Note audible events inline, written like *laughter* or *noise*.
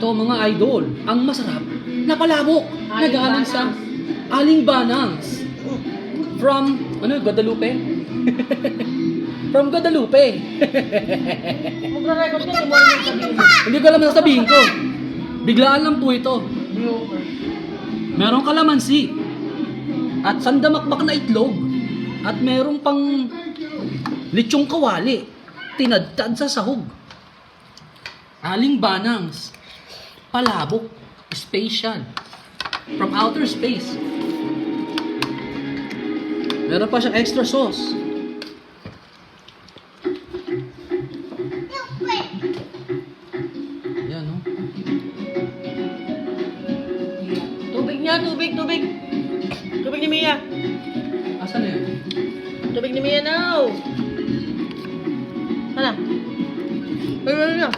ito mga idol, ang masarap na palabok na Aling galing sa Banangs. Aling Banangs. From, ano, Guadalupe? *laughs* From Guadalupe. *laughs* Magra-record ka, hindi mo. Hindi ko alam na sabihin ko. Biglaan lang po ito. Merong kalamansi. At sandamakbak na itlog. At merong pang lechong kawali. Tinadtad sa sahog. Aling banangs. Palabok. Spatial. From outer space. Meron pa siyang extra sauce. Yan, no? Tubig niya, tubig, tubig. Tubig ni Mia. Asan na yun? Tubig ni Mia now. Ano? Ano na?